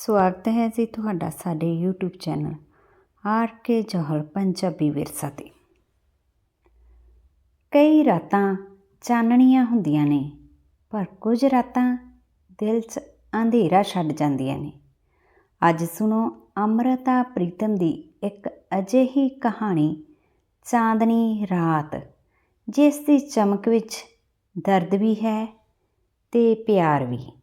ਸਵਾਗਤ ਹੈ ਜੀ ਤੁਹਾਡਾ ਸਾਡੇ YouTube channel R K Johal Punjabi Virsa ਤੇ। ਕਈ ਰਾਤਾਂ ਚਾਨਣੀਆਂ ਹੁੰਦੀਆਂ ਨੇ, ਪਰ ਕੁਝ ਰਾਤਾਂ ਦਿਲ 'ਚ ਅੰਧੇਰਾ ਛੱਡ ਜਾਂਦੀਆਂ ਨੇ। ਅੱਜ ਸੁਣੋ ਅੰਮ੍ਰਿਤਾ ਪ੍ਰੀਤਮ ਦੀ ਇੱਕ ਅਜਿਹੀ ਕਹਾਣੀ, ਚਾਂਦਨੀ ਰਾਤ, ਜਿਸ ਦੀ ਚਮਕ ਵਿੱਚ ਦਰਦ ਵੀ ਹੈ ਤੇ ਪਿਆਰ ਵੀ।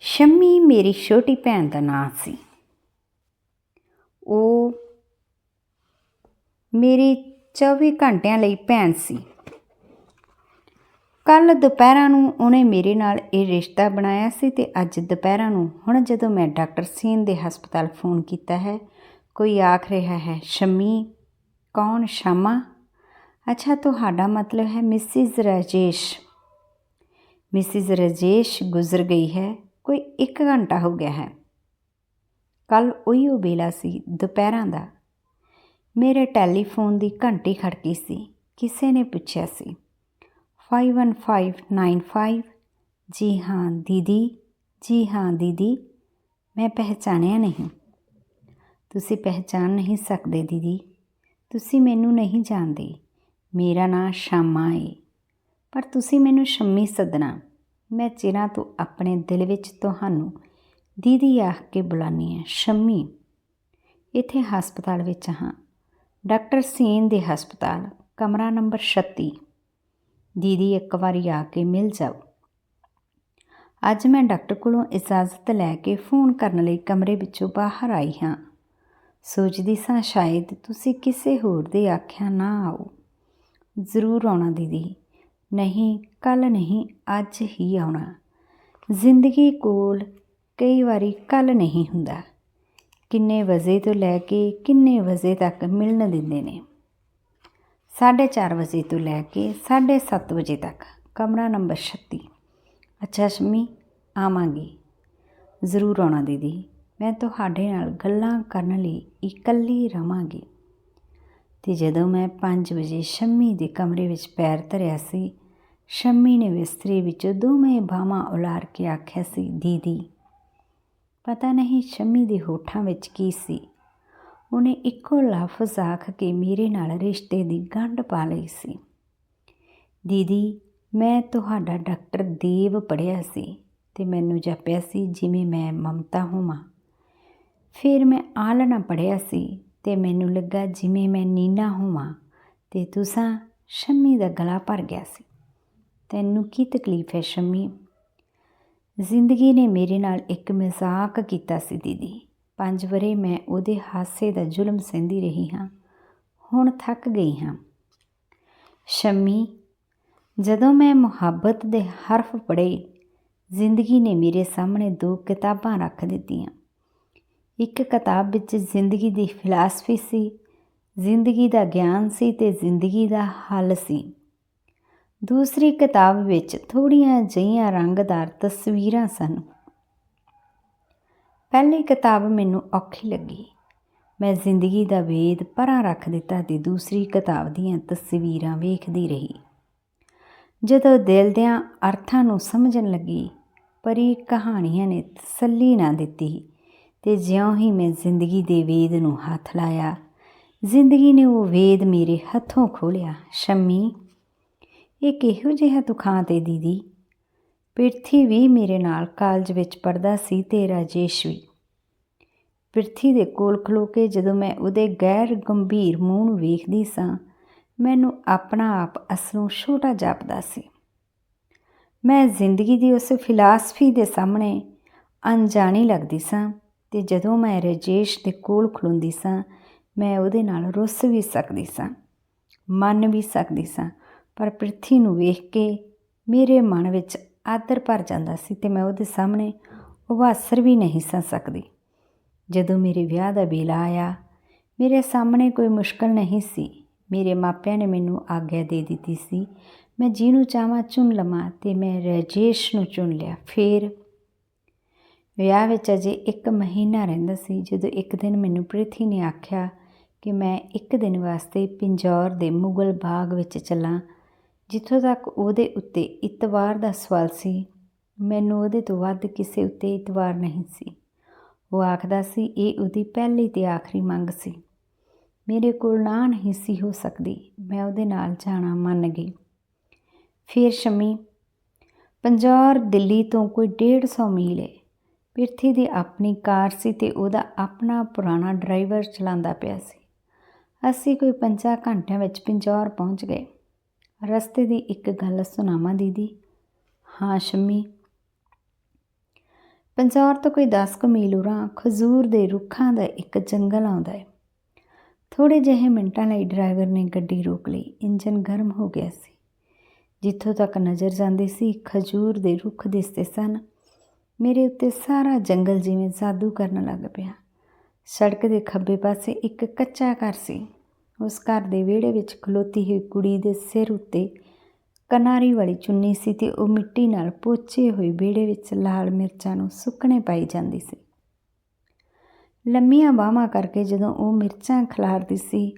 ਸ਼ੰਮੀ ਮੇਰੀ ਛੋਟੀ ਭੈਣ ਦਾ ਨਾਂ ਸੀ। ਉਹ ਮੇਰੀ 24 ਘੰਟਿਆਂ ਲਈ ਭੈਣ ਸੀ। ਕੱਲ ਦੁਪਹਿਰਾਂ ਨੂੰ ਉਹਨੇ ਮੇਰੇ ਨਾਲ ਇਹ ਰਿਸ਼ਤਾ ਬਣਾਇਆ ਸੀ ਤੇ ਅੱਜ ਦੁਪਹਿਰਾਂ ਨੂੰ ਹੁਣ ਜਦੋਂ ਮੈਂ ਡਾਕਟਰ ਸੀਨ ਦੇ ਹਸਪਤਾਲ ਫੋਨ ਕੀਤਾ ਹੈ, ਕੋਈ ਆਖ ਰਿਹਾ ਹੈ, ਸ਼ੰਮੀ, ਕੌਣ ਸ਼ਾਮਾ? ਅੱਛਾ, ਤੁਹਾਡਾ ਮਤਲਬ ਹੈ ਮਿਸਿਸ ਰਾਜੇਸ਼। ਮਿਸਿਸ ਰਾਜੇਸ਼ ਗੁਜ਼ਰ ਗਈ ਹੈ। ਕੋਈ 1 ਘੰਟਾ ਹੋ ਗਿਆ ਹੈ। ਕੱਲ ਉਹੀ ਉਹ ਵੇਲਾ ਸੀ, ਦੁਪਹਿਰਾਂ ਦਾ। ਮੇਰੇ ਟੈਲੀਫੋਨ ਦੀ ਘੰਟੀ ਖੜਕੀ ਸੀ, ਕਿਸੇ ਨੇ ਪੁੱਛਿਆ ਸੀ। 51595 ਜੀ ਹਾਂ ਦੀਦੀ, ਜੀ ਹਾਂ ਦੀਦੀ, ਮੈਂ ਪਹਿਚਾਣਿਆ ਨਹੀਂ। ਤੁਸੀਂ ਪਹਿਚਾਨ ਨਹੀਂ ਸਕਦੇ ਦੀਦੀ। ਤੁਸੀਂ ਮੈਨੂੰ ਨਹੀਂ ਜਾਣਦੇ। ਮੇਰਾ ਨਾਂ ਸ਼ਾਮਾ ਏ। ਪਰ ਤੁਸੀਂ ਮੈਨੂੰ ਸ਼ੰਮੀ ਸੱਦਣਾ। ਮੈਂ ਚਿਰਾਂ ਤੋਂ ਆਪਣੇ ਦਿਲ ਵਿੱਚ ਤੁਹਾਨੂੰ ਦੀਦੀ ਆਖ ਕੇ ਬੁਲਾਨੀ ਹੈ, ਸ਼ੰਮੀ। ਇੱਥੇ ਹਸਪਤਾਲ ਵਿੱਚ ਹਾਂ। ਡਾਕਟਰ ਸੀਨ ਦੇ ਹਸਪਤਾਲ, ਕਮਰਾ ਨੰਬਰ 36 ਦੀਦੀ ਇੱਕ ਵਾਰੀ ਆ ਕੇ ਮਿਲ ਜਾਓ। ਅੱਜ ਮੈਂ ਡਾਕਟਰ ਕੋਲੋਂ ਇਜਾਜ਼ਤ ਲੈ ਕੇ ਫੋਨ ਕਰਨ ਲਈ ਕਮਰੇ ਵਿੱਚੋਂ ਬਾਹਰ ਆਈ ਹਾਂ। ਸੋਚਦੀ ਸਾਂ, ਸ਼ਾਇਦ ਤੁਸੀਂ ਕਿਸੇ ਹੋਰ ਦੇ ਆਖਿਆ ਨਾ ਆਓ। ਜ਼ਰੂਰ ਆਉਣਾ ਦੀਦੀ। ਨਹੀਂ ਕੱਲ ਨਹੀਂ, ਅੱਜ ਹੀ ਆਉਣਾ। ਜ਼ਿੰਦਗੀ ਕੋਲ ਕਈ ਵਾਰੀ ਕੱਲ ਨਹੀਂ ਹੁੰਦਾ। ਕਿੰਨੇ ਵਜੇ ਤੋਂ ਲੈ ਕੇ ਕਿੰਨੇ ਵਜੇ ਤੱਕ ਮਿਲਣ ਦਿੰਦੇ ਨੇ? 4:30 ਵਜੇ ਤੋਂ ਲੈ ਕੇ 7:30 ਵਜੇ ਤੱਕ। ਕਮਰਾ ਨੰਬਰ 36 ਅੱਛਾ ਸ਼ਮੀ, ਆਵਾਂਗੀ। ਜ਼ਰੂਰ ਆਉਣਾ ਦੀਦੀ। ਮੈਂ ਤੁਹਾਡੇ ਨਾਲ ਗੱਲਾਂ ਕਰਨ ਲਈ ਇਕੱਲੀ ਰਵਾਂਗੀ। ਤੇ ਜਦੋਂ ਮੈਂ 5 ਵਜੇ ਸ਼ੰਮੀ ਦੇ ਕਮਰੇ ਵਿੱਚ ਪੈਰ ਧਰਿਆ ਸੀ, ਸ਼ੰਮੀ ਨੇ ਬਿਸਤਰੇ ਵਿੱਚ ਦੋਵੇਂ ਬਾਹਾਂ ਉਲਾਰ ਕੇ ਆਖਿਆ ਸੀ, ਦੀਦੀ, ਪਤਾ ਨਹੀਂ ਸ਼ੰਮੀ ਦੇ ਹੋਠਾਂ ਵਿੱਚ ਕੀ ਸੀ। ਉਹਨੇ ਇੱਕੋ ਲਫ਼ਜ਼ ਆਖ ਕੇ ਮੇਰੇ ਨਾਲ ਰਿਸ਼ਤੇ ਦੀ ਗੰਢ ਪਾ ਲਈ ਸੀ। ਦੀਦੀ, ਮੈਂ ਤੁਹਾਡਾ ਡਾਕਟਰ ਦੇਵ ਪੜਿਆ ਸੀ ਤੇ ਮੈਨੂੰ ਜਾਪਿਆ ਸੀ ਜਿਵੇਂ ਮੈਂ ਮਮਤਾ ਹੋਵਾਂ। ਫਿਰ ਮੈਂ ਆਲਣਾ ਪੜਿਆ ਸੀ ਤੇ ਮੈਨੂੰ ਲੱਗਾ ਜਿਵੇਂ ਮੈਂ ਨੀਨਾ ਹੋਵਾਂ ਤੇ ਤੁਸਾਂ ਸ਼ੰਮੀ ਦਾ ਗਲਾ ਭਰ ਗਿਆ ਸੀ। ਤੈਨੂੰ ਕੀ ਤਕਲੀਫ ਹੈ ਸ਼ੰਮੀ? ਜ਼ਿੰਦਗੀ ਨੇ ਮੇਰੇ ਨਾਲ ਇੱਕ ਮਜ਼ਾਕ ਕੀਤਾ ਸੀ ਦੀਦੀ। ਪੰਜ ਵਰੇ ਮੈਂ ਉਹਦੇ ਹਾਸੇ ਦਾ ਜ਼ੁਲਮ ਸਹਿੰਦੀ ਰਹੀ ਹਾਂ। ਹੁਣ ਥੱਕ ਗਈ ਹਾਂ। ਸ਼ੰਮੀ, ਜਦੋਂ ਮੈਂ ਮੁਹੱਬਤ ਦੇ ਹਰਫ ਪੜ੍ਹੇ, ਜ਼ਿੰਦਗੀ ਨੇ ਮੇਰੇ ਸਾਹਮਣੇ ਦੋ ਕਿਤਾਬਾਂ ਰੱਖ ਦਿੱਤੀਆਂ। ਇੱਕ ਕਿਤਾਬ ਵਿੱਚ ਜ਼ਿੰਦਗੀ ਦੀ ਫਿਲਾਸਫੀ ਸੀ, ਜ਼ਿੰਦਗੀ ਦਾ ਗਿਆਨ ਸੀ ਤੇ ਜ਼ਿੰਦਗੀ ਦਾ ਹੱਲ ਸੀ। ਦੂਸਰੀ ਕਿਤਾਬ ਵਿੱਚ ਥੋੜੀਆਂ ਜਿਹੀਆਂ ਰੰਗਦਾਰ ਤਸਵੀਰਾਂ ਸਨ। ਪਹਿਲੀ ਕਿਤਾਬ ਮੈਨੂੰ ਔਖੀ ਲੱਗੀ। ਮੈਂ ਜ਼ਿੰਦਗੀ ਦਾ ਵੇਦ ਪਰਾਂ ਰੱਖ ਦਿੱਤਾ ਤੇ ਦੂਸਰੀ ਕਿਤਾਬ ਦੀਆਂ ਤਸਵੀਰਾਂ ਵੇਖਦੀ ਰਹੀ। ਜਦੋਂ ਦਿਲ ਦਿਆਂ ਅਰਥਾਂ ਨੂੰ ਸਮਝਣ ਲੱਗੀ, ਪਰ ਇਹ ਕਹਾਣੀਆਂ ਨੇ ਤਸੱਲੀ ਨਾ ਦਿੱਤੀ। ਤੇ ਜਿਉਂ ਹੀ ਮੈਂ ਜ਼ਿੰਦਗੀ ਦੇ ਵੇਦ ਨੂੰ ਹੱਥ ਲਾਇਆ, ਜ਼ਿੰਦਗੀ ਨੇ ਉਹ ਵੇਦ ਮੇਰੇ ਹੱਥੋਂ ਖੋਲਿਆ ਸ਼ਮੀ, ਇਹ ਕਿਹੋ ਜਿਹਾ ਦੁਖਾਂ ਤੇ ਦੀਦੀ? ਪਿਰਥੀ ਵੀ ਮੇਰੇ ਨਾਲ ਕਾਲਜ ਵਿੱਚ ਪੜਦਾ ਸੀ ਤੇ ਰਾਜੇਸ਼ ਵੀ ਪਿਰਥੀ ਦੇ ਕੋਲ ਖਲੋ ਕੇ ਜਦੋਂ ਮੈਂ ਉਹਦੇ ਗੈਰ ਗੰਭੀਰ ਮੂੰਹ ਨੂੰ ਵੇਖਦੀ ਸਾਂ, ਮੈਨੂੰ ਆਪਣਾ ਆਪ ਅਸਲੋਂ ਛੋਟਾ ਜਾਪਦਾ ਸੀ। ਮੈਂ ਜ਼ਿੰਦਗੀ ਦੀ ਉਸ ਫਿਲਾਸਫੀ ਦੇ ਸਾਹਮਣੇ ਅਣਜਾਣੀ ਲੱਗਦੀ ਸਾਂ। ਅਤੇ ਜਦੋਂ ਮੈਂ ਰਾਜੇਸ਼ ਦੇ ਕੋਲ ਖਲੋਂਦੀ ਸਾਂ, ਮੈਂ ਉਹਦੇ ਨਾਲ ਰੁੱਸ ਵੀ ਸਕਦੀ ਸਾਂ, ਮੰਨ ਵੀ ਸਕਦੀ ਸਾਂ, ਪਰ ਪ੍ਰਿਥੀ ਨੂੰ ਵੇਖ ਕੇ ਮੇਰੇ ਮਨ ਵਿੱਚ ਆਦਰ ਭਰ ਜਾਂਦਾ ਸੀ ਤੇ ਮੈਂ ਉਹਦੇ ਸਾਹਮਣੇ ਉਵਾਸਰ ਵੀ ਨਹੀਂ ਸਾਂ ਸਕਦੀ। ਜਦੋਂ ਮੇਰੇ ਵਿਆਹ ਦਾ ਵੇਲਾ ਆਇਆ, ਮੇਰੇ ਸਾਹਮਣੇ ਕੋਈ ਮੁਸ਼ਕਲ ਨਹੀਂ ਸੀ। ਮੇਰੇ ਮਾਪਿਆਂ ਨੇ ਮੈਨੂੰ ਆਗਿਆ ਦੇ ਦਿੱਤੀ ਸੀ। ਮੈਂ ਜਿਹਨੂੰ ਚਾਹਾਂ ਚੁਣ ਲਵਾਂ ਤੇ ਮੈਂ ਰਾਜੇਸ਼ ਨੂੰ ਚੁਣ ਲਿਆ। ਫਿਰ ਵਿਆਹ ਵਿੱਚ ਅਜੇ 1 ਮਹੀਨਾ ਰਹਿੰਦਾ ਸੀ, ਜਦੋਂ ਇੱਕ ਦਿਨ ਮੈਨੂੰ ਪ੍ਰਿਥੀ ਨੇ ਆਖਿਆ ਕਿ ਮੈਂ ਇੱਕ ਦਿਨ ਵਾਸਤੇ ਪਿੰਜੌਰ ਦੇ ਮੁਗਲ ਬਾਗ ਵਿੱਚ ਚੱਲਾਂ, ਜਿੱਥੋਂ ਤੱਕ ਉਹਦੇ ਉੱਤੇ ਇਤਵਾਰ ਦਾ ਸਵਾਲ ਸੀ। ਮੈਨੂੰ ਉਹਦੇ ਤੋਂ ਵੱਧ ਕਿਸੇ ਉੱਤੇ ਇਤਵਾਰ ਨਹੀਂ ਸੀ। ਉਹ ਆਖਦਾ ਸੀ, ਇਹ ਉਹਦੀ ਪਹਿਲੀ ਤੇ ਆਖਰੀ ਮੰਗ ਸੀ। ਮੇਰੇ ਕੋਲ ਨਾ ਨਹੀਂ ਸੀ ਹੋ ਸਕਦੀ, ਮੈਂ ਉਹਦੇ ਨਾਲ ਜਾਣਾ ਮੰਨ ਗਈ। ਫਿਰ ਸ਼ਮੀ, ਪੰਜੌਰ ਦਿੱਲੀ ਤੋਂ ਕੋਈ 150 ਮੀਲ ਹੈ ਪਿਰਥੀ ਦੀ ਆਪਣੀ ਕਾਰ ਸੀ ਤੇ ਉਹਦਾ ਆਪਣਾ ਪੁਰਾਣਾ ਡਰਾਈਵਰ ਚਲਾਉਂਦਾ ਪਿਆ ਸੀ। ਅਸੀਂ ਕੋਈ 5 ਘੰਟਿਆਂ ਵਿੱਚ ਪੰਜੌਰ ਪਹੁੰਚ ਗਏ। ਰਸਤੇ ਦੀ ਇੱਕ ਗੱਲ ਸੁਣਾਵਾਂ, ਦੀਦੀ? ਹਾਂ, ਸ਼ਮੀ। ਪੰਜੌਰ ਤੋਂ ਕੋਈ 10 ਕੁ ਮੀਲ ਉਰਾਂ ਖਜੂਰ ਦੇ ਰੁੱਖਾਂ ਦਾ ਇੱਕ ਜੰਗਲ ਆਉਂਦਾ ਹੈ। ਥੋੜੇ ਜਿਹੇ ਮਿੰਟਾਂ ਲਈ ਡਰਾਈਵਰ ਨੇ ਗੱਡੀ ਰੋਕ ਲਈ। ਇੰਜਨ ਗਰਮ ਹੋ ਗਿਆ ਸੀ। ਜਿੱਥੋਂ ਤੱਕ ਨਜ਼ਰ ਜਾਂਦੀ ਸੀ, ਖਜੂਰ ਦੇ ਰੁੱਖ ਦਿਸਦੇ ਸਨ। ਮੇਰੇ ਉੱਤੇ ਸਾਰਾ ਜੰਗਲ ਜਿਵੇਂ ਜਾਦੂ ਕਰਨ ਲੱਗ ਪਿਆ। ਸੜਕ ਦੇ ਖੱਬੇ ਪਾਸੇ ਇੱਕ ਕੱਚਾ ਘਰ ਸੀ। ਉਸ ਘਰ ਦੇ ਵਿਹੜੇ ਵਿੱਚ ਖਲੋਤੀ ਹੋਈ ਕੁੜੀ ਦੇ ਸਿਰ ਉੱਤੇ ਕਨਾਰੀ ਵਾਲੀ ਚੁੰਨੀ ਸੀ ਤੇ ਉਹ ਮਿੱਟੀ ਨਾਲ ਪੋਚੇ ਹੋਏ ਵਿਹੜੇ ਵਿੱਚ ਲਾਲ ਮਿਰਚਾਂ ਨੂੰ ਸੁੱਕਣੇ ਪਾਈ ਜਾਂਦੀ ਸੀ। ਲੰਮੀਆਂ ਬਾਹਾਂ ਕਰਕੇ ਜਦੋਂ ਉਹ ਮਿਰਚਾਂ ਖਿਲਾਰਦੀ ਸੀ,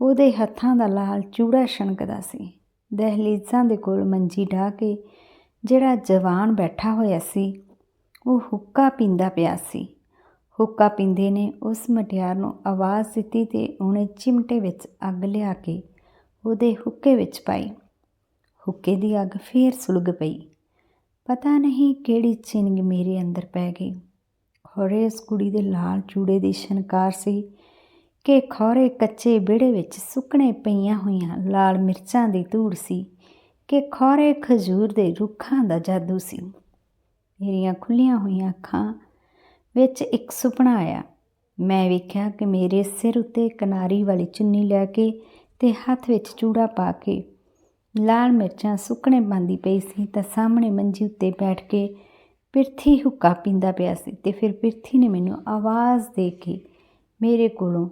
ਉਹਦੇ ਹੱਥਾਂ ਦਾ ਲਾਲ ਚੂੜਾ ਛਣਕਦਾ ਸੀ। ਦਹਲੀਜ਼ਾਂ ਦੇ ਕੋਲ ਮੰਜੀ ਢਾ ਕੇ ਜਿਹੜਾ ਜਵਾਨ ਬੈਠਾ ਹੋਇਆ ਸੀ ਉਹ ਹੁੱਕਾ ਪੀਂਦਾ ਪਿਆ ਸੀ। ਹੁੱਕਾ ਪੀਂਦੇ ਨੇ ਉਸ ਮਟਿਆਰ ਨੂੰ ਆਵਾਜ਼ ਦਿੱਤੀ ਤੇ ਉਹਨੇ ਚਿਮਟੇ ਵਿੱਚ ਅੱਗ ਲਿਆ ਕੇ ਉਹਦੇ ਹੁੱਕੇ ਵਿੱਚ ਪਾਈ। ਹੁੱਕੇ ਦੀ ਅੱਗ ਫੇਰ ਸੁਲਗ ਪਈ। ਪਤਾ ਨਹੀਂ ਕਿਹੜੀ ਚਿੰਗ ਮੇਰੇ ਅੰਦਰ ਪੈ ਗਈ। ਖੋਰੇ ਇਸ ਕੁੜੀ ਦੇ ਲਾਲ ਚੂੜੇ ਦੀ ਸ਼ਨਕਾਰ ਸੀ ਕਿ ਖੋਰੇ ਕੱਚੇ ਵਿੜੇ ਵਿੱਚ ਸੁੱਕਣੇ ਪਈਆਂ ਹੋਈਆਂ ਲਾਲ ਮਿਰਚਾਂ ਦੀ ਧੂੜ ਸੀ ਕਿ ਖੋਰੇ ਖਜੂਰ ਦੇ ਰੁੱਖਾਂ ਦਾ ਜਾਦੂ ਸੀ। ਮੇਰੀਆਂ ਖੁੱਲੀਆਂ ਹੋਈਆਂ ਅੱਖਾਂ ਵਿੱਚ ਇੱਕ ਸੁਪਨਾ ਆਇਆ। ਮੈਂ ਵੇਖਿਆ ਕਿ ਮੇਰੇ ਸਿਰ ਉੱਤੇ ਕਿਨਾਰੀ ਵਾਲੀ ਚੁੰਨੀ ਲੈ ਕੇ ਤੇ ਹੱਥ ਵਿੱਚ ਚੂੜਾ ਪਾ ਕੇ ਲਾਲ ਮਿਰਚਾਂ ਸੁੱਕਣੇ ਪਾਉਂਦੀ ਪਈ ਸੀ ਤਾਂ ਸਾਹਮਣੇ ਮੰਜੀ ਉੱਤੇ ਬੈਠ ਕੇ ਪਿਰਥੀ ਹੁੱਕਾ ਪੀਂਦਾ ਪਿਆ ਸੀ ਤੇ ਫਿਰ ਪਿਰਥੀ ਨੇ ਮੈਨੂੰ ਆਵਾਜ਼ ਦੇ ਕੇ ਮੇਰੇ ਕੋਲੋਂ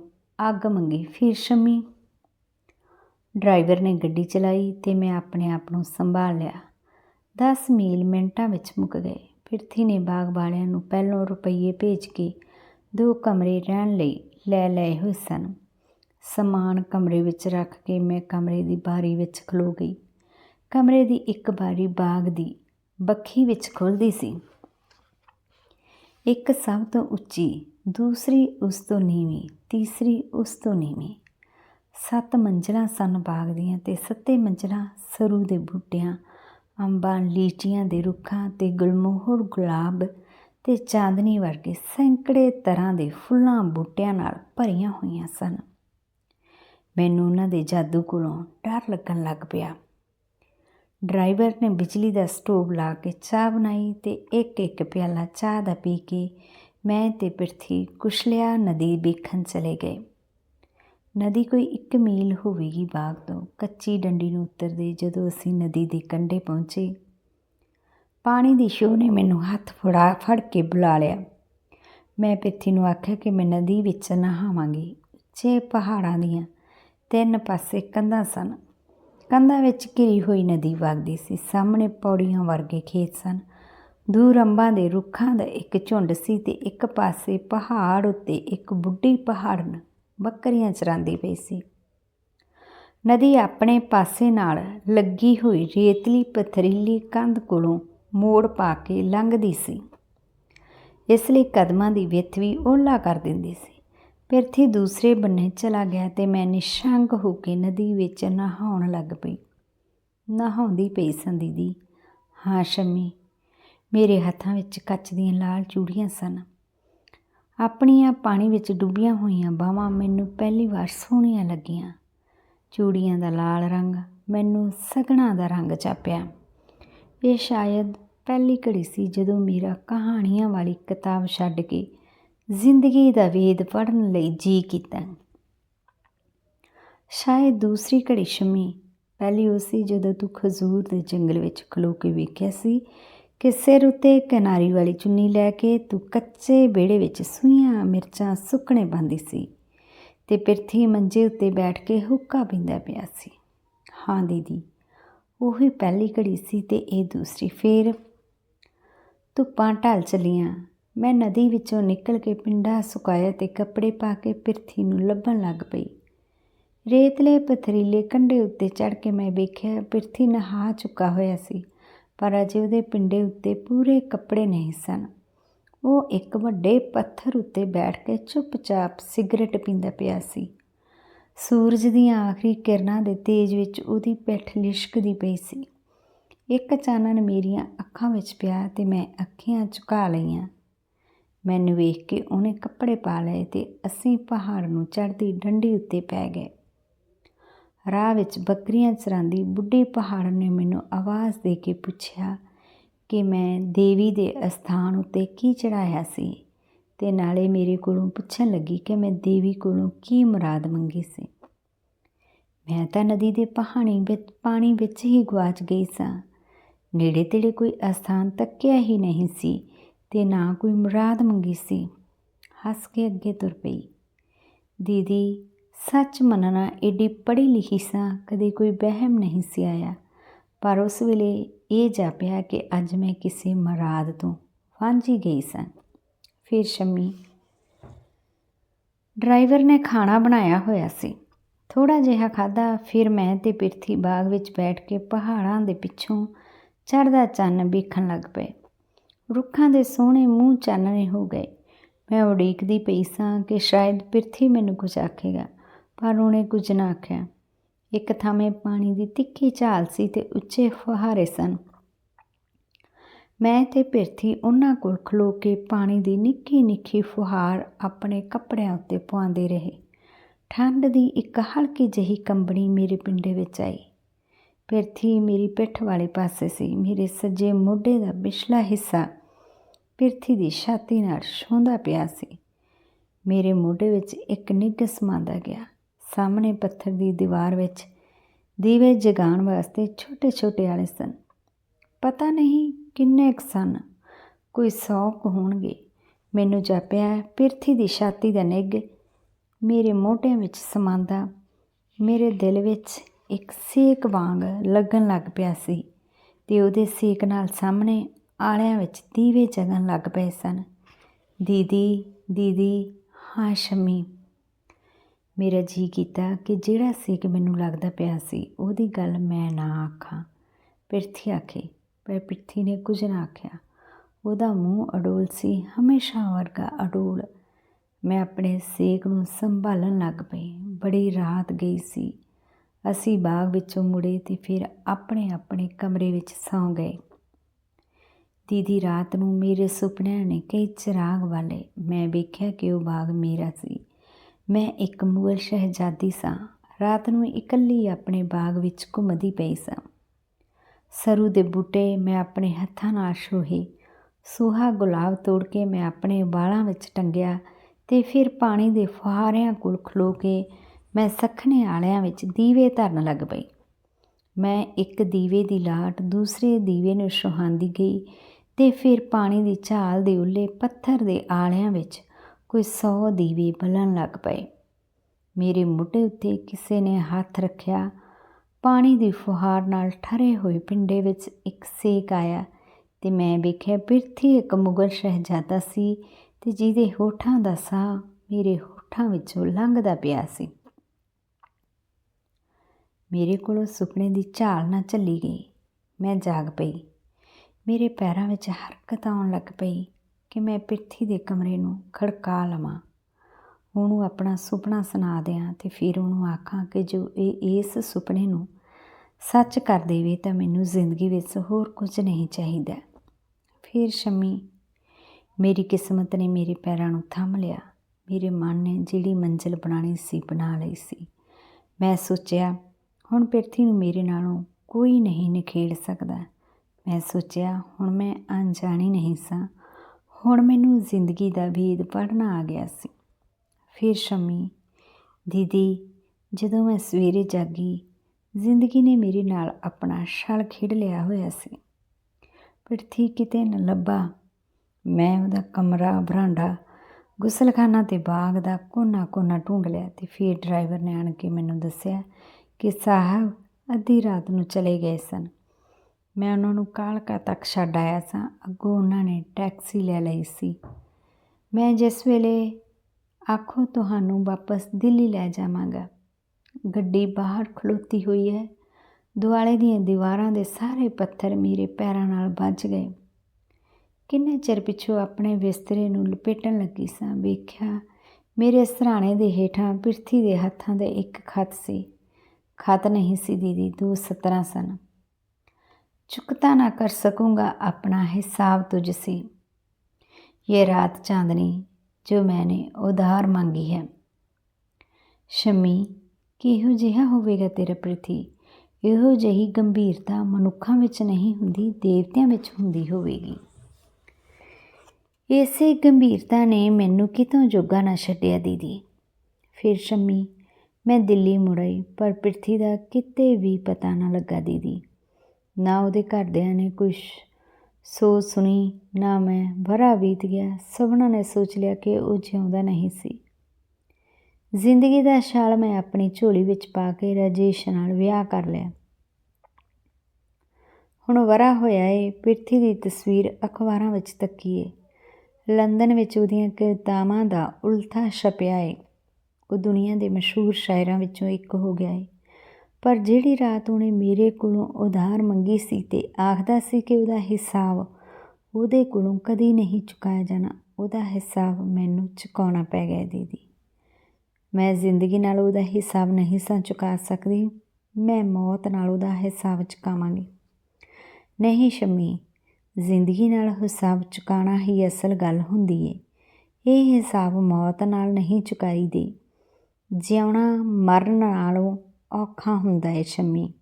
ਅੱਗ ਮੰਗੀ। ਫਿਰ ਸ਼ਮੀ ਡਰਾਈਵਰ ਨੇ ਗੱਡੀ ਚਲਾਈ ਤੇ ਮੈਂ ਆਪਣੇ ਆਪ ਨੂੰ ਸੰਭਾਲ ਲਿਆ। 10 ਮੀਲ ਮਿੰਟਾਂ ਵਿੱਚ ਮੁੱਕ ਗਏ। ਪਿਰਥੀ ਨੇ ਬਾਗ ਵਾਲਿਆਂ ਨੂੰ ਪਹਿਲੋਂ ਰੁਪਈਏ ਭੇਜ ਕੇ ਦੋ ਕਮਰੇ ਰਹਿਣ ਲਈ ਲੈ ਲਏ ਹੋਏ ਸਨ। ਸਮਾਨ ਕਮਰੇ ਵਿੱਚ ਰੱਖ ਕੇ ਮੈਂ ਕਮਰੇ ਦੀ ਬਾਰੀ ਵਿੱਚ ਖਲੋ ਗਈ। ਕਮਰੇ ਦੀ ਇੱਕ ਬਾਰੀ ਬਾਗ ਦੀ ਬੱਖੀ ਵਿੱਚ ਖੁੱਲਦੀ ਸੀ। ਇੱਕ ਸਭ ਤੋਂ ਉੱਚੀ, ਦੂਸਰੀ ਉਸ ਤੋਂ ਨੀਵੀਂ, ਤੀਸਰੀ ਉਸ ਤੋਂ ਨੀਵੀਂ। ਸੱਤ ਮੰਜ਼ਲਾਂ ਸਨ ਬਾਗ ਦੀਆਂ ਤੇ ਸੱਤੇ ਮੰਜ਼ਲਾਂ ਸਰੂ ਦੇ ਬੂਟਿਆਂ ਅੰਬਾਂ, ਲੀਚੀਆਂ ਦੇ ਰੁੱਖਾਂ ਤੇ ਗੁਲਮੋਹਰ ਗੁਲਾਬ ਤੇ ਚਾਂਦਨੀ ਵਰਗੇ ਸੈਂਕੜੇ ਤਰ੍ਹਾਂ ਦੇ ਫੁੱਲਾਂ ਬੂਟਿਆਂ ਨਾਲ ਭਰੀਆਂ ਹੋਈਆਂ ਸਨ। ਮੈਨੂੰ ਉਹਨਾਂ ਦੇ ਜਾਦੂ ਕੋਲੋਂ ਡਰ ਲੱਗਣ ਲੱਗ ਪਿਆ। ਡਰਾਈਵਰ ਨੇ ਬਿਜਲੀ ਦਾ ਸਟੋਵ ਲਾ ਕੇ ਚਾਹ ਬਣਾਈ ਤੇ ਇੱਕ ਇੱਕ ਪਿਆਲਾ ਚਾਹ ਦਾ ਪੀ ਕੇ ਮੈਂ ਤੇ ਪਿਰਥੀ ਕੁਸ਼ਲਿਆ ਨਦੀ ਵੇਖਣ ਚਲੇ ਗਏ। ਨਦੀ ਕੋਈ ਇੱਕ ਮੀਲ ਹੋਵੇਗੀ ਬਾਗ ਤੋਂ। ਕੱਚੀ ਡੰਡੀ ਨੂੰ ਉਤਰਦੇ ਜਦੋਂ ਅਸੀਂ ਨਦੀ ਦੇ ਕੰਢੇ ਪਹੁੰਚੇ, ਪਾਣੀ ਦੀ ਸ਼ੋਹ ਨੇ ਮੈਨੂੰ ਹੱਥ ਫੜਾ, ਫੜ ਕੇ ਬੁਲਾ ਲਿਆ। ਮੈਂ ਪਿੱਥੀ ਨੂੰ ਆਖਿਆ ਕਿ ਮੈਂ ਨਦੀ ਵਿੱਚ ਨਹਾਵਾਂਗੀ। ਉੱਚੇ ਪਹਾੜਾਂ ਦੀਆਂ ਤਿੰਨ ਪਾਸੇ ਕੰਧਾਂ ਸਨ। ਕੰਧਾਂ ਵਿੱਚ ਘਿਰੀ ਹੋਈ ਨਦੀ ਵਗਦੀ ਸੀ। ਸਾਹਮਣੇ ਪੌੜੀਆਂ ਵਰਗੇ ਖੇਤ ਸਨ। ਦੂਰ ਅੰਬਾਂ ਦੇ ਰੁੱਖਾਂ ਦਾ ਇੱਕ ਝੁੰਡ ਸੀ ਤੇ ਇੱਕ ਪਾਸੇ ਪਹਾੜ ਉੱਤੇ ਇੱਕ ਬੁੱਢੀ ਪਹਾੜਨ ਬੱਕਰੀਆਂ ਚਰਾਂਦੀ ਪਈ ਸੀ। ਨਦੀ ਆਪਣੇ ਪਾਸੇ ਨਾਲ ਲੱਗੀ ਹੋਈ ਰੇਤਲੀ ਪਥਰੀਲੀ ਕੰਧ ਕੋਲੋਂ ਮੋੜ ਪਾ ਕੇ ਲੰਘਦੀ ਸੀ। ਇਸ ਲਈ ਕਦਮਾਂ ਦੀ ਵਿੱਥ ਵੀ ਓਲਾ ਕਰ ਦਿੰਦੀ ਸੀ। ਪਿਰਥੀ ਦੂਸਰੇ ਬੰਨੇ ਚਲਾ ਗਿਆ ਤੇ ਮੈਂ ਨਿਸ਼ੰਗ ਹੋ ਕੇ ਨਦੀ ਵਿੱਚ ਨਹਾਉਣ ਲੱਗ ਪਈ। ਨਹਾਉਂਦੀ ਪਈ ਸਾਂ ਦੀਦੀ। ਹਾਂ ਸ਼ਮੀ, ਮੇਰੇ ਹੱਥਾਂ ਵਿੱਚ ਕੱਚ ਦੀਆਂ ਲਾਲ ਚੂੜੀਆਂ ਸਨ। ਆਪਣੀਆਂ ਪਾਣੀ ਵਿੱਚ ਡੁੱਬੀਆਂ ਹੋਈਆਂ ਬਾਹਾਂ ਮੈਨੂੰ ਪਹਿਲੀ ਵਾਰ ਸੋਹਣੀਆਂ ਲੱਗੀਆਂ। ਚੂੜੀਆਂ ਦਾ ਲਾਲ ਰੰਗ ਮੈਨੂੰ ਸਗਣਾ ਦਾ ਰੰਗ ਚਾਪਿਆ। ਇਹ ਸ਼ਾਇਦ ਪਹਿਲੀ ਘੜੀ ਸੀ ਜਦੋਂ ਮੇਰਾ ਕਹਾਣੀਆਂ ਵਾਲੀ ਕਿਤਾਬ ਛੱਡ ਕੇ ਜ਼ਿੰਦਗੀ ਦਾ ਵੇਦ ਪੜ੍ਹਨ ਲਈ ਜੀ ਕੀਤਾ। ਸ਼ਾਇਦ ਦੂਸਰੀ ਘੜੀ ਸ਼ਮੀ, ਪਹਿਲੀ ਉਹ ਸੀ ਜਦੋਂ ਤੂੰ ਖਜ਼ੂਰ ਦੇ ਜੰਗਲ ਵਿੱਚ ਖਲੋ ਕੇ ਵੇਖਿਆ ਸੀ ਕਿ ਸਿਰ ਉੱਤੇ ਕਿਨਾਰੀ ਵਾਲੀ ਚੁੰਨੀ ਲੈ ਕੇ ਤੂੰ ਕੱਚੇ ਵਿਹੜੇ ਵਿੱਚ ਸੂਈਆਂ ਮਿਰਚਾਂ ਸੁੱਕਣੇ ਬੰਦੀ ਸੀ ਤੇ ਪਿਰਥੀ ਮੰਜੇ ਉੱਤੇ ਬੈਠ ਕੇ ਹੁੱਕਾ ਪੀਂਦਾ ਪਿਆ ਸੀ। ਹਾਂ ਦੀਦੀ, ਉਹੀ ਪਹਿਲੀ ਘੜੀ ਸੀ ਤੇ ਇਹ ਦੂਸਰੀ ਫੇਰ। ਧੁੱਪਾਂ ਢਲ ਚਲੀਆਂ। ਮੈਂ ਨਦੀ ਵਿੱਚੋਂ ਨਿਕਲ ਕੇ ਪਿੰਡਾ ਸੁਕਾਇਆ ਤੇ ਕੱਪੜੇ ਪਾ ਕੇ ਪਿਰਥੀ ਨੂੰ ਲੱਭਣ ਲੱਗ ਪਈ। ਰੇਤਲੇ ਪਥਰੀਲੇ ਕੰਢੇ ਉੱਤੇ ਚੜ ਕੇ ਮੈਂ ਵੇਖਿਆ ਪਿਰਥੀ ਨਹਾ ਚੁੱਕਾ ਹੋਇਆ ਸੀ। ਪਰ ਅਜੇ ਉਹਦੇ ਪਿੰਡੇ ਉੱਤੇ ਪੂਰੇ ਕੱਪੜੇ ਨਹੀਂ ਸਨ। ਉਹ ਇੱਕ ਵੱਡੇ ਪੱਥਰ ਉੱਤੇ ਬੈਠ ਕੇ ਚੁੱਪਚਾਪ ਸਿਗਰਟ ਪੀਂਦਾ ਪਿਆ ਸੀ। ਸੂਰਜ ਦੀਆਂ ਆਖਰੀ ਕਿਰਨਾਂ ਦੇ ਤੇਜ ਵਿੱਚ ਉਹਦੀ ਪਿੱਠ ਲਿਸ਼ਕਦੀ ਪਈ ਸੀ। ਇੱਕ ਚਾਨਣ ਮੇਰੀਆਂ ਅੱਖਾਂ ਵਿੱਚ ਪਿਆ ਤੇ ਮੈਂ ਅੱਖੀਆਂ ਝੁਕਾ ਲਈਆਂ। ਮੈਨੂੰ ਵੇਖ ਕੇ ਉਹਨੇ ਕੱਪੜੇ ਪਾ ਲਏ ਤੇ ਅਸੀਂ ਪਹਾੜ ਨੂੰ ਚੜ੍ਹਦੀ ਡੰਡੀ ਉੱਤੇ ਪੈ ਗਏ। ਰਾਹ ਵਿੱਚ ਬੱਕਰੀਆਂ ਚਰਾਂਦੀ ਬੁੱਢੇ ਪਹਾੜ ਨੇ ਮੈਨੂੰ ਆਵਾਜ਼ ਦੇ ਕੇ ਪੁੱਛਿਆ ਕਿ ਮੈਂ ਦੇਵੀ ਦੇ ਅਸਥਾਨ ਉੱਤੇ ਕੀ ਚੜਾਇਆ ਸੀ? ਤੇ ਨਾਲੇ ਮੇਰੇ ਕੋਲੋਂ ਪੁੱਛਣ ਲੱਗੀ ਕਿ ਮੈਂ ਦੇਵੀ ਕੋਲੋਂ ਕੀ ਮੁਰਾਦ ਮੰਗੀ ਸੀ? ਮੈਂ ਤਾਂ ਨਦੀ ਦੇ ਪਹਾਣੀ ਵਿੱਚ, ਪਾਣੀ ਵਿੱਚ ਹੀ ਗਵਾਚ ਗਈ ਸਾਂ। ਨੇੜੇ ਤੇੜੇ ਕੋਈ ਅਸਥਾਨ ਤੱਕਿਆ ਹੀ ਨਹੀਂ ਸੀ ਤੇ ਨਾ ਕੋਈ ਮੁਰਾਦ ਮੰਗੀ ਸੀ। ਹੱਸ ਕੇ ਅੱਗੇ ਤੁਰ ਪਈ। ਦੀਦੀ ਸੱਚ ਮੰਨਣਾ ਏਡੀ ਪੜ੍ਹੀ ਲਿਖੀ ਸਾਂ, ਕਦੇ ਕੋਈ ਵਹਿਮ ਨਹੀਂ ਸੀ ਆਇਆ। ਪਰ ਉਸ ਵੇਲੇ ਇਹ ਜਾਪਿਆ ਕਿ ਅੱਜ ਮੈਂ ਕਿਸੇ ਮਰਾਦ ਤੋਂ ਵਾਂਝੀ ਗਈ ਸਾਂ। ਫਿਰ ਸ਼ਮੀ, ਡਰਾਈਵਰ ਨੇ ਖਾਣਾ ਬਣਾਇਆ ਹੋਇਆ ਸੀ। ਥੋੜਾ ਜਿਹਾ ਖਾਦਾ ਫਿਰ ਮੈਂ ਤੇ ਪਿਰਥੀ ਬਾਗ ਵਿੱਚ ਬੈਠ ਕੇ ਪਹਾੜਾਂ ਦੇ ਪਿੱਛੋਂ ਚੜ੍ਹਦਾ ਚੰਨ ਵੇਖਣ ਲੱਗ ਪਏ। ਰੁੱਖਾਂ ਦੇ ਸੋਹਣੇ ਮੂੰਹ ਚਾਨਣੇ ਹੋ ਗਏ। ਮੈਂ ਉਡੀਕਦੀ ਪਈ ਸਾਂ ਕਿ ਸ਼ਾਇਦ ਪਿਰਥੀ ਮੈਨੂੰ ਕੁਝ ਆਖੇਗਾ। ਪਰ ਉਹਨੇ ਕੁਝ ਨਾ ਆਖਿਆ। ਇੱਕ ਥਾਵੇਂ ਪਾਣੀ ਦੀ ਤਿੱਖੀ ਝਾਲ ਸੀ ਤੇ ਉੱਚੇ ਫੁਹਾਰੇ ਸਨ। ਮੈਂ ਤੇ ਪਿਰਥੀ ਉਹਨਾਂ ਕੋਲ ਖਲੋ ਕੇ ਪਾਣੀ ਦੀ ਨਿੱਕੀ ਨਿੱਕੀ ਫੁਹਾਰ ਆਪਣੇ ਕੱਪੜਿਆਂ ਉੱਤੇ ਪਵਾਉਂਦੇ ਰਹੇ। ਠੰਡ ਦੀ ਇੱਕ ਹਲਕੀ ਜਿਹੀ ਕੰਬਣੀ ਮੇਰੇ ਪਿੰਡੇ ਵਿੱਚ ਆਈ। ਪਿਰਥੀ ਮੇਰੀ ਪਿੱਠ ਵਾਲੇ ਪਾਸੇ ਸੀ, ਮੇਰੇ ਸੱਜੇ ਮੋਢੇ ਦਾ ਪਿਛਲਾ ਹਿੱਸਾ ਪਿਰਥੀ ਦੀ ਛਾਤੀ ਨਾਲ ਛੂੰਦਾ ਪਿਆ ਸੀ। ਮੇਰੇ ਮੋਢੇ ਵਿੱਚ ਇੱਕ ਨਿੱਘ ਸਮਾਂਦਾ ਗਿਆ। ਸਾਹਮਣੇ ਪੱਥਰ ਦੀ ਦੀਵਾਰ ਵਿੱਚ ਦੀਵੇ ਜਗਾਉਣ ਵਾਸਤੇ ਛੋਟੇ ਛੋਟੇ ਵਾਲੇ ਸਨ। ਪਤਾ ਨਹੀਂ ਕਿੰਨੇ ਕੁ ਸਨ। ਕੋਈ ਸੌ ਕੁ ਹੋਣਗੇ। ਮੈਨੂੰ ਜਾਪਿਆ, ਪਿਰਥੀ ਦੀ ਛਾਤੀ ਦਾ ਨਿੱਘ, ਮੇਰੇ ਮੋਢਿਆਂ ਵਿੱਚ ਸਮਾਂਦਾ, ਮੇਰੇ ਦਿਲ ਵਿੱਚ ਇੱਕ ਸੇਕ ਵਾਂਗ ਲੱਗਣ ਲੱਗ ਪਿਆ ਸੀ ਤੇ ਉਹਦੇ ਸੇਕ ਨਾਲ ਸਾਹਮਣੇ ਆਲਿਆਂ ਵਿੱਚ ਦੀਵੇ ਜਗਣ ਲੱਗ ਪਏ ਸਨ। ਦੀਦੀ ਦੀਦੀ, ਹਾਂ ਸ਼ਮੀ। ਮੇਰਾ ਜੀ ਕੀਤਾ ਕਿ ਜਿਹੜਾ ਸੇਕ ਮੈਨੂੰ ਲੱਗਦਾ ਪਿਆ ਸੀ, ਉਹਦੀ ਗੱਲ ਮੈਂ ਨਾ ਆਖਾਂ। ਪਿਰਥੀ ਆਖੇ, ਪਰ ਪਿਰਥੀ ਨੇ ਕੁਝ ਨਾ ਆਖਿਆ। ਉਹਦਾ ਮੂੰਹ ਅਡੋਲ ਸੀ, ਹਮੇਸ਼ਾ ਵਰਗਾ ਅਡੋਲ ਮੈਂ ਆਪਣੇ ਸੇਕ ਨੂੰ ਸੰਭਾਲਣ ਲੱਗ ਪਈ, ਬੜੀ ਰਾਤ ਗਈ ਸੀ। ਅਸੀਂ ਬਾਗ ਵਿੱਚੋਂ ਮੁੜੇ ਤੇ ਫਿਰ ਆਪਣੇ ਆਪਣੇ ਕਮਰੇ ਵਿੱਚ ਸੌਂ ਗਏ। ਦੀਦੀ ਰਾਤ ਨੂੰ ਮੇਰੇ ਸੁਪਨਿਆਂ ਨੇ ਕਈ ਚਿਰਾਗ ਵਾਲੇ। ਮੈਂ ਵੇਖਿਆ ਕਿ ਉਹ ਬਾਗ ਮੇਰਾ ਸੀ। ਮੈਂ ਇੱਕ ਮੁਗਲ ਸ਼ਹਿਜ਼ਾਦੀ ਸਾਂ। ਰਾਤ ਨੂੰ ਇਕੱਲੀ ਆਪਣੇ ਬਾਗ ਵਿੱਚ ਘੁੰਮਦੀ ਪਈ ਸਾਂ। ਸਰੂ ਦੇ ਬੂਟੇ ਮੈਂ ਆਪਣੇ ਹੱਥਾਂ ਨਾਲ ਛੋਹੇ। ਸੂਹਾ ਗੁਲਾਬ ਤੋੜ ਕੇ ਮੈਂ ਆਪਣੇ ਵਾਲਾਂ ਵਿੱਚ ਟੰਗਿਆ ਤੇ ਫਿਰ ਪਾਣੀ ਦੇ ਫੁਹਾਰਿਆਂ ਕੋਲ ਖਲੋ ਕੇ ਮੈਂ ਸਖਣੇ ਆਲਿਆਂ ਵਿੱਚ ਦੀਵੇ ਧਰਨ ਲੱਗ ਪਈ। ਮੈਂ ਇੱਕ ਦੀਵੇ ਦੀ ਲਾਟ ਦੂਸਰੇ ਦੀਵੇ ਨੂੰ ਸੁਹਾਂਦੀ ਗਈ ਤੇ ਫਿਰ ਪਾਣੀ ਦੀ ਝਾਲ ਦੇ ਉੱਲੇ ਪੱਥਰ ਦੇ ਆਲਿਆਂ ਵਿੱਚ ਕੋਈ 100 ਦੀਵੇ ਬਲਣ ਲੱਗ ਪਏ। ਮੇਰੇ ਮੋਢੇ ਉੱਤੇ ਕਿਸੇ ਨੇ ਹੱਥ ਰੱਖਿਆ। ਪਾਣੀ ਦੀ ਫੁਹਾਰ ਨਾਲ ਠਰੇ ਹੋਏ ਪਿੰਡੇ ਵਿੱਚ ਇੱਕ ਸੇਕ ਆਇਆ ਤੇ ਮੈਂ ਵੇਖਿਆ ਬਿਰਥੀ ਇੱਕ ਮੁਗਲ ਸ਼ਹਿਜ਼ਾਦਾ ਸੀ ਤੇ ਜਿਹਦੇ ਹੋਠਾਂ ਦਾ ਸਾਹ ਮੇਰੇ ਹੋਠਾਂ ਵਿੱਚੋਂ ਲੰਘਦਾ ਪਿਆ ਸੀ। ਮੇਰੇ ਕੋਲੋਂ ਸੁਪਨੇ ਦੀ ਝਾਲ ਨਾ ਚੱਲੀ ਗਈ। ਮੈਂ ਜਾਗ ਪਈ। ਮੇਰੇ ਪੈਰਾਂ ਵਿੱਚ ਹਰਕਤ ਆਉਣ ਲੱਗ ਪਈ। ਕਿ ਮੈਂ ਪਿੱਠੀ ਦੇ ਕਮਰੇ ਨੂੰ ਖੜਕਾ ਲਵਾਂ। ਉਹਨੂੰ ਆਪਣਾ ਸੁਪਨਾ ਸੁਣਾ ਦਿਆਂ ਤੇ ਫਿਰ ਉਹਨੂੰ ਆਖਾਂ ਕਿ ਜੋ ਇਹ ਇਸ ਸੁਪਨੇ ਨੂੰ ਸੱਚ ਕਰ ਦੇਵੇ ਤਾਂ ਮੈਨੂੰ ਜ਼ਿੰਦਗੀ ਵਿੱਚ ਹੋਰ ਕੁਝ ਨਹੀਂ ਚਾਹੀਦਾ। ਫਿਰ ਸ਼ਮੀ, ਮੇਰੀ ਕਿਸਮਤ ਨੇ ਮੇਰੇ ਪੈਰਾਂ ਨੂੰ ਥੰਮ ਲਿਆ। ਮੇਰੇ ਮਨ ਨੇ ਜਿਹੜੀ ਮੰਜ਼ਿਲ ਬਣਾਣੀ ਸੀ, ਬਣਾ ਲਈ ਸੀ। ਮੈਂ ਸੋਚਿਆ, ਹੁਣ ਪਿਰਥੀ ਨੂੰ ਮੇਰੇ ਨਾਲੋਂ ਕੋਈ ਨਹੀਂ ਨਿਖੇੜ ਸਕਦਾ। ਮੈਂ ਸੋਚਿਆ, ਹੁਣ ਮੈਂ ਅਣਜਾਣੀ ਨਹੀਂ ਸਾਂ। ਹੁਣ ਮੈਨੂੰ ਜ਼ਿੰਦਗੀ ਦਾ ਭੇਦ ਪੜਨਾ ਆ ਗਿਆ ਸੀ। ਫਿਰ ਸ਼ਮੀ, ਦੀਦੀ, ਜਦੋਂ ਮੈਂ ਸਵੇਰੇ ਜਾਗੀ, ਜ਼ਿੰਦਗੀ ਨੇ ਮੇਰੇ ਨਾਲ ਆਪਣਾ ਛਲ ਖੇਡ ਲਿਆ ਹੋਇਆ ਸੀ। ਪਿਰਥੀ ਕਿਤੇ ਨਾ ਲੱਭਾ। ਮੈਂ ਉਹਦਾ ਕਮਰਾ, ਬਰਾਂਡਾ, ਗੁਸਲਖਾਨਾ ਤੇ ਬਾਗ ਦਾ ਕੋਨਾ ਕੋਨਾ ਢੂੰਡ ਲਿਆ ਤੇ ਫਿਰ ਡਰਾਈਵਰ ਨੇ ਆਣ ਕੇ ਮੈਨੂੰ ਦੱਸਿਆ ਕਿ ਸਾਹਿਬ ਅੱਧੀ ਰਾਤ ਨੂੰ ਚਲੇ ਗਏ ਸਨ। ਮੈਂ ਉਹਨਾਂ ਨੂੰ ਕਾਲਕਾ ਤੱਕ ਛੱਡ ਆਇਆ ਸਾਂ। ਅੱਗੋਂ ਉਹਨਾਂ ਨੇ ਟੈਕਸੀ ਲੈ ਲਈ ਸੀ। ਮੈਂ ਜਿਸ ਵੇਲੇ ਆਖੋ ਤੁਹਾਨੂੰ ਵਾਪਸ ਦਿੱਲੀ ਲੈ ਜਾਵਾਂਗਾ। ਗੱਡੀ ਬਾਹਰ ਖਲੋਤੀ ਹੋਈ ਹੈ। ਦੁਆਲੇ ਦੀਆਂ ਦੀਵਾਰਾਂ ਦੇ ਸਾਰੇ ਪੱਥਰ ਮੇਰੇ ਪੈਰਾਂ ਨਾਲ ਵੱਜ ਗਏ। ਕਿੰਨੇ ਚਿਰ ਪਿੱਛੋਂ ਆਪਣੇ ਬਿਸਤਰੇ ਨੂੰ ਲਪੇਟਣ ਲੱਗੀ ਸਾਂ। ਵੇਖਿਆ ਮੇਰੇ ਸਰਾਣੇ ਦੇ ਹੇਠਾਂ ਪਿਰਥੀ ਦੇ ਹੱਥਾਂ ਦੇ ਇੱਕ ਖਤ ਸੀ। ਖਤ ਨਹੀਂ ਸੀ ਦੀਦੀ, ਦੋ ਸਤਰਾਂ ਸਨ। ਚੁਕਤਾ ਨਾ ਕਰ ਸਕੂੰਗਾ अपना हिसाब तुझसे ये रात चांदनी जो मैंने उधार ਮੰਗੀ ਹੈ ਸ਼ਮੀ ਕਿਹੋ ਜਿਹਾ ਹੋਵੇਗਾ ਤੇਰਾ ਪ੍ਰਿਥੀ ਇਹੋ ਜਿਹੀ ਗੰਭੀਰਤਾ ਮਨੁੱਖਾਂ ਵਿੱਚ ਨਹੀਂ ਹੁੰਦੀ ਦੇਵਤਿਆਂ ਵਿੱਚ ਹੁੰਦੀ ਹੋਵੇਗੀ ਇਸੇ ਗੰਭੀਰਤਾ ਨੇ ਮੈਨੂੰ ਕਿਤੋਂ ਜੋਗਾ ਨਾ ਛੱਡਿਆ ਦੀਦੀ ਫਿਰ ਸ਼ਮੀ ਮੈਂ ਦਿੱਲੀ ਮੁੜਈ ਪਰ ਪ੍ਰਿਥੀ ਦਾ ਕਿਤੇ ਵੀ ਪਤਾ ਨਾ ਲੱਗਾ ਦੀਦੀ ਨਾ ਉਹਦੇ ਘਰਦਿਆਂ ਨੇ ਕੁਛ ਸੋਚ ਸੁਣੀ, ਨਾ ਮੈਂ। ਵਰਾ ਬੀਤ ਗਿਆ। ਸਭਨਾਂ ਨੇ ਸੋਚ ਲਿਆ ਕਿ ਉਹ ਜਿਉਂਦਾ ਨਹੀਂ ਸੀ। ਜ਼ਿੰਦਗੀ ਦਾ ਛਾਲ ਮੈਂ ਆਪਣੀ ਝੋਲੀ ਵਿੱਚ ਪਾ ਕੇ ਰਾਜੇਸ਼ ਨਾਲ ਵਿਆਹ ਕਰ ਲਿਆ। ਹੁਣ ਵਰਾ ਹੋਇਆ ਏ। ਪਿਰਥੀ ਦੀ ਤਸਵੀਰ ਅਖਬਾਰਾਂ ਵਿੱਚ ਤੱਕੀਏ ਲੰਡਨ ਵਿੱਚ ਉਹਦੀਆਂ ਕਿਤਾਬਾਂ ਦਾ ਉਲਥਾ ਛਪਿਆ ਏ। ਉਹ ਦੁਨੀਆ ਦੇ ਮਸ਼ਹੂਰ ਸ਼ਾਇਰਾਂ ਵਿੱਚੋਂ ਇੱਕ ਹੋ ਗਿਆ ਏ। ਪਰ ਜਿਹੜੀ ਰਾਤ ਉਹਨੇ ਮੇਰੇ ਕੋਲੋਂ ਉਧਾਰ ਮੰਗੀ ਸੀ ਤੇ ਆਖਦਾ ਸੀ ਕਿ ਉਹਦਾ ਹਿਸਾਬ ਉਹਦੇ ਕੋਲੋਂ ਕਦੀ ਨਹੀਂ ਚੁਕਾਇਆ ਜਾਣਾ, ਉਹਦਾ ਹਿਸਾਬ ਮੈਨੂੰ ਚੁਕਾਉਣਾ ਪੈ ਗਿਆ ਦੀਦੀ। ਮੈਂ ਜ਼ਿੰਦਗੀ ਨਾਲ ਉਹਦਾ ਹਿਸਾਬ ਨਹੀਂ ਸਾਂ ਚੁਕਾ ਸਕਦੀ, ਮੈਂ ਮੌਤ ਨਾਲ ਉਹਦਾ ਹਿਸਾਬ ਚੁਕਾਵਾਂਗੀ। ਨਹੀਂ ਸ਼ਮੀ, ਜ਼ਿੰਦਗੀ ਨਾਲ ਹਿਸਾਬ ਚੁਕਾਣਾ ਹੀ ਅਸਲ ਗੱਲ ਹੁੰਦੀ ਏ। ਇਹ ਹਿਸਾਬ ਮੌਤ ਨਾਲ ਨਹੀਂ ਚੁਕਾਈ ਦੇ ਜਿਉਣਾ, ਮਰਨ ਨਾਲੋਂ ਔਖਾ ਹੁੰਦਾ ਏ ਸ਼ਮੀ।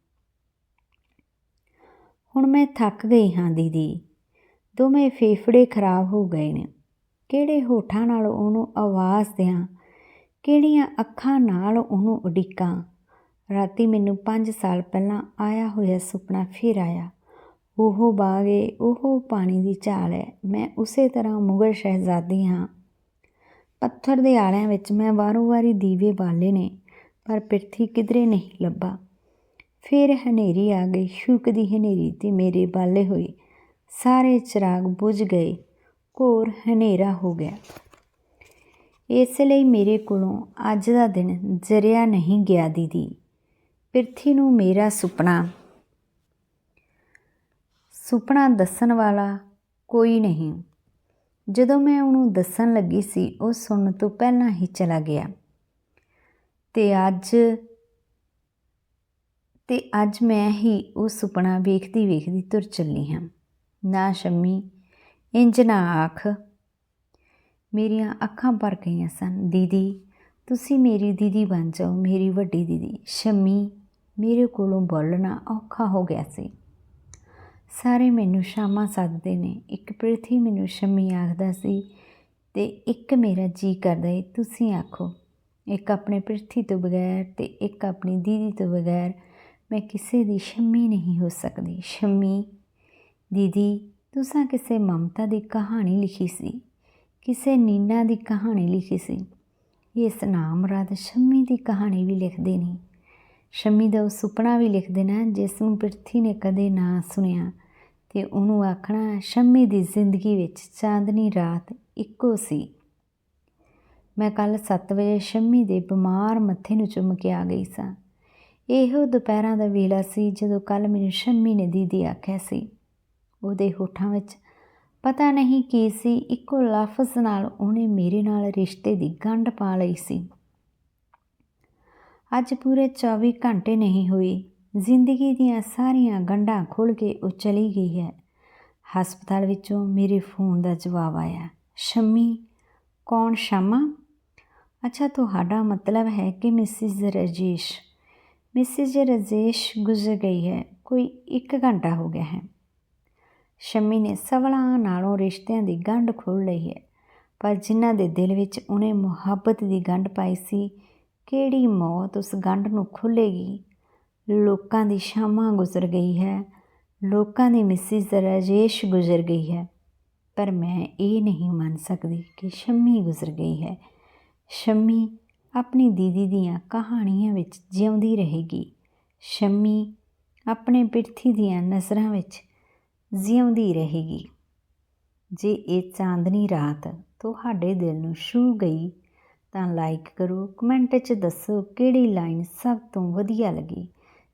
ਹੁਣ ਮੈਂ ਥੱਕ ਗਈ ਹਾਂ, ਦੀਦੀ। ਦੋਵੇਂ ਫੇਫੜੇ ਖਰਾਬ ਹੋ ਗਏ ਨੇ। ਕਿਹੜੇ ਹੋਠਾਂ ਨਾਲ ਉਹਨੂੰ ਆਵਾਜ਼ ਦਿਆਂ, ਕਿਹੜੀਆਂ ਅੱਖਾਂ ਨਾਲ ਉਹਨੂੰ ਉਡੀਕਾਂ। ਰਾਤੀ ਮੈਨੂੰ 5 ਸਾਲ ਪਹਿਲਾਂ ਆਇਆ ਹੋਇਆ ਸੁਪਨਾ ਫਿਰ ਆਇਆ। ਉਹ ਬਾਗੇ ਉਹ ਪਾਣੀ ਦੀ ਝਾਲ ਹੈ ਮੈਂ ਉਸੇ ਤਰ੍ਹਾਂ ਮੁਗਲ ਸ਼ਹਿਜ਼ਾਦੀ ਹਾਂ। ਪੱਥਰ ਦੇ ਆਲਿਆਂ ਵਿੱਚ ਮੈਂ ਵਾਰੋ-ਵਾਰੀ ਦੀਵੇ ਬਾਲੇ ਨੇ। ਪਰ ਪਿਰਥੀ ਕਿਧਰੇ ਨਹੀਂ ਲੱਭਾ। ਫਿਰ ਹਨੇਰੀ ਆ ਗਈ। ਸ਼ੁਕ ਦੀ ਹਨੇਰੀ ਤੇ ਮੇਰੇ ਬਾਲੇ ਹੋਏ। ਸਾਰੇ ਚਿਰਾਗ ਬੁਝ ਗਏ। ਘੋਰ ਹਨੇਰਾ ਹੋ ਗਿਆ। ਇਸ ਲਈ ਮੇਰੇ ਕੋਲੋਂ ਅੱਜ ਦਾ ਦਿਨ ਜਰਿਆ ਨਹੀਂ ਗਿਆ, ਦੀਦੀ। ਪਿਰਥੀ ਨੂੰ ਮੇਰਾ ਸੁਪਨਾ। ਸੁਪਨਾ ਦੱਸਣ ਵਾਲਾ ਕੋਈ ਨਹੀਂ। ਜਦੋਂ ਮੈਂ ਉਹਨੂੰ ਦੱਸਣ ਲੱਗੀ ਸੀ, ਉਹ ਸੁਣਨ ਤੋਂ ਪਹਿਲਾਂ ਹੀ ਚਲਾ ਗਿਆ। ਤੇ ਅੱਜ ਅਤੇ ਅੱਜ ਮੈਂ ਹੀ ਉਹ ਸੁਪਨਾ ਵੇਖਦੀ ਵੇਖਦੀ ਤੁਰ ਚੱਲੀ ਹਾਂ। ਨਾ ਸ਼ੰਮੀ ਇੰਜ ਨਾ ਆਖ, ਮੇਰੀਆਂ ਅੱਖਾਂ ਭਰ ਗਈਆਂ ਸਨ। ਦੀਦੀ, ਤੁਸੀਂ ਮੇਰੀ ਦੀਦੀ ਬਣ ਜਾਓ, ਮੇਰੀ ਵੱਡੀ ਦੀਦੀ। ਸ਼ੰਮੀ, ਮੇਰੇ ਕੋਲੋਂ ਬੋਲਣਾ ਔਖਾ ਹੋ ਗਿਆ ਸੀ। ਸਾਰੇ ਮੈਨੂੰ ਸ਼ਾਮਾਂ ਸੱਦਦੇ ਨੇ। ਇੱਕ ਪ੍ਰਿਥੀ ਮੈਨੂੰ ਸ਼ੰਮੀ ਆਖਦਾ ਸੀ, ਤੇ ਇੱਕ ਮੇਰਾ ਜੀ ਕਰਦਾ ਏ, ਤੁਸੀਂ ਆਖੋ। ਇੱਕ ਆਪਣੇ ਪ੍ਰਿਥੀ ਤੋਂ ਬਗੈਰ ਤੇ ਇੱਕ ਆਪਣੀ ਦੀਦੀ ਤੋਂ ਬਗੈਰ ਮੈਂ ਕਿਸੇ ਦੀ ਸ਼ੰਮੀ ਨਹੀਂ ਹੋ ਸਕਦੀ। ਸ਼ੰਮੀ, ਦੀਦੀ, ਤੁਸੀਂ ਕਿਸੇ ਮਮਤਾ ਦੀ ਕਹਾਣੀ ਲਿਖੀ ਸੀ? ਕਿਸੇ ਨੀਨਾ ਦੀ ਕਹਾਣੀ ਲਿਖੀ ਸੀ? ਇਸ ਨਾਮ ਰਾਤ ਸ਼ੰਮੀ ਦੀ ਕਹਾਣੀ ਵੀ ਲਿਖਦੇ ਨੇ। ਸ਼ੰਮੀ ਦਾ ਉਹ ਸੁਪਨਾ ਵੀ ਲਿਖਦੇ ਨਾ, ਜਿਸ ਨੂੰ ਪ੍ਰਿਥੀ ਨੇ ਕਦੇ ਨਾ ਸੁਣਿਆ ਤੇ ਉਹਨੂੰ ਆਖਣਾ, ਸ਼ੰਮੀ ਦੀ ਜ਼ਿੰਦਗੀ ਵਿੱਚ ਚਾਂਦਨੀ ਰਾਤ ਇੱਕੋ ਸੀ। ਮੈਂ ਕੱਲ 7 ਵਜੇ ਸ਼ੰਮੀ ਦੇ ਬਿਮਾਰ ਮੱਥੇ ਨੂੰ ਚੁੰਮ ਕੇ ਆ ਗਈ ਸਾਂ। ਇਹੋ ਦੁਪਹਿਰਾਂ ਦਾ ਵੇਲਾ ਸੀ ਜਦੋਂ ਕੱਲ ਮੈਨੂੰ ਸ਼ੰਮੀ ਨੇ ਦੀਦੀ ਆਖਿਆ ਸੀ। ਉਹਦੇ ਹੋਠਾਂ ਵਿੱਚ, ਪਤਾ ਨਹੀਂ ਕੀ ਸੀ, ਇੱਕੋ ਲਫ਼ਜ਼ ਨਾਲ ਉਹਨੇ ਮੇਰੇ ਨਾਲ ਰਿਸ਼ਤੇ ਦੀ ਗੰਢ ਪਾ ਲਈ ਸੀ। ਅੱਜ ਪੂਰੇ 24 ਘੰਟੇ ਨਹੀਂ ਹੋਏ, ਜ਼ਿੰਦਗੀ ਦੀਆਂ ਸਾਰੀਆਂ ਗੰਢਾਂ ਖੁੱਲ ਕੇ ਉਹ ਚਲੀ ਗਈ ਹੈ। ਹਸਪਤਾਲ ਵਿੱਚੋਂ ਮੇਰੇ ਫੋਨ ਦਾ ਜਵਾਬ ਆਇਆ, ਸ਼ੰਮੀ, ਕੌਣ ਸ਼ਮਾ? ਅੱਛਾ, ਤੁਹਾਡਾ ਮਤਲਬ ਹੈ ਕਿ ਮਿਸਿਸ ਰਜੇਸ਼ ਮਿਸਿਸ ਰਜੇਸ਼ ਗੁਜ਼ਰ ਗਈ ਹੈ, ਕੋਈ 1 ਘੰਟਾ ਹੋ ਗਿਆ ਹੈ। ਸ਼ੰਮੀ ਨੇ ਸਵਲਾਂ ਨਾਲੋਂ ਰਿਸ਼ਤਿਆਂ ਦੀ ਗੰਢ ਖੋਲ ਲਈ ਹੈ, ਪਰ ਜਿਨ੍ਹਾਂ ਦੇ ਦਿਲ ਵਿੱਚ ਉਹਨੇ ਮੁਹੱਬਤ ਦੀ ਗੰਢ ਪਾਈ ਸੀ, ਕਿਹੜੀ ਮੌਤ ਉਸ ਗੰਢ ਨੂੰ ਖੁੱਲੇਗੀ ਲੋਕਾਂ ਦੀ ਸ਼ਾਮਾਂ ਗੁਜ਼ਰ ਗਈ ਹੈ, ਲੋਕਾਂ ਦੀ ਮਿਸਿਸ ਰਜੇਸ਼ ਗੁਜ਼ਰ ਗਈ ਹੈ, ਪਰ ਮੈਂ ਇਹ ਨਹੀਂ ਮੰਨ ਸਕਦੀ ਕਿ ਸ਼ੰਮੀ ਗੁਜ਼ਰ ਗਈ ਹੈ। ਸ਼ੰਮੀ ਆਪਣੀ ਦੀਦੀ ਦੀਆਂ ਕਹਾਣੀਆਂ ਵਿੱਚ ਜਿਉਂਦੀ ਰਹੇਗੀ। ਸ਼ੰਮੀ ਆਪਣੇ ਪਿਰਥੀ ਦੀਆਂ ਨਜ਼ਰਾਂ ਵਿੱਚ ਜਿਉਂਦੀ ਰਹੇਗੀ। ਜੇ ਇਹ ਚਾਂਦਨੀ ਰਾਤ ਤੁਹਾਡੇ ਦਿਲ ਨੂੰ ਛੂ ਗਈ, ਤਾਂ ਲਾਈਕ ਕਰੋ ਕਮੈਂਟ 'ਚ ਦੱਸੋ ਕਿਹੜੀ ਲਾਈਨ ਸਭ ਤੋਂ ਵਧੀਆ ਲੱਗੀ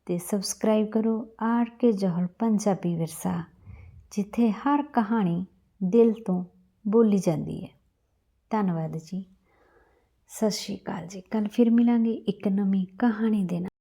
ਤੇ ਸਬਸਕ੍ਰਾਈਬ ਕਰੋ ਆਰ ਕੇ ਜਹਲ ਪੰਜਾਬੀ ਵਿਰਸਾ, ਜਿੱਥੇ ਹਰ ਕਹਾਣੀ ਦਿਲ ਤੋਂ ਬੋਲੀ ਜਾਂਦੀ ਹੈ। ਧੰਨਵਾਦ ਜੀ। ਸਤਿ ਸ਼੍ਰੀ ਅਕਾਲ ਜੀ। ਕੱਲ ਫਿਰ ਮਿਲਾਂਗੇ ਇੱਕ ਨਵੀਂ ਕਹਾਣੀ ਦੇ ਨਾਲ।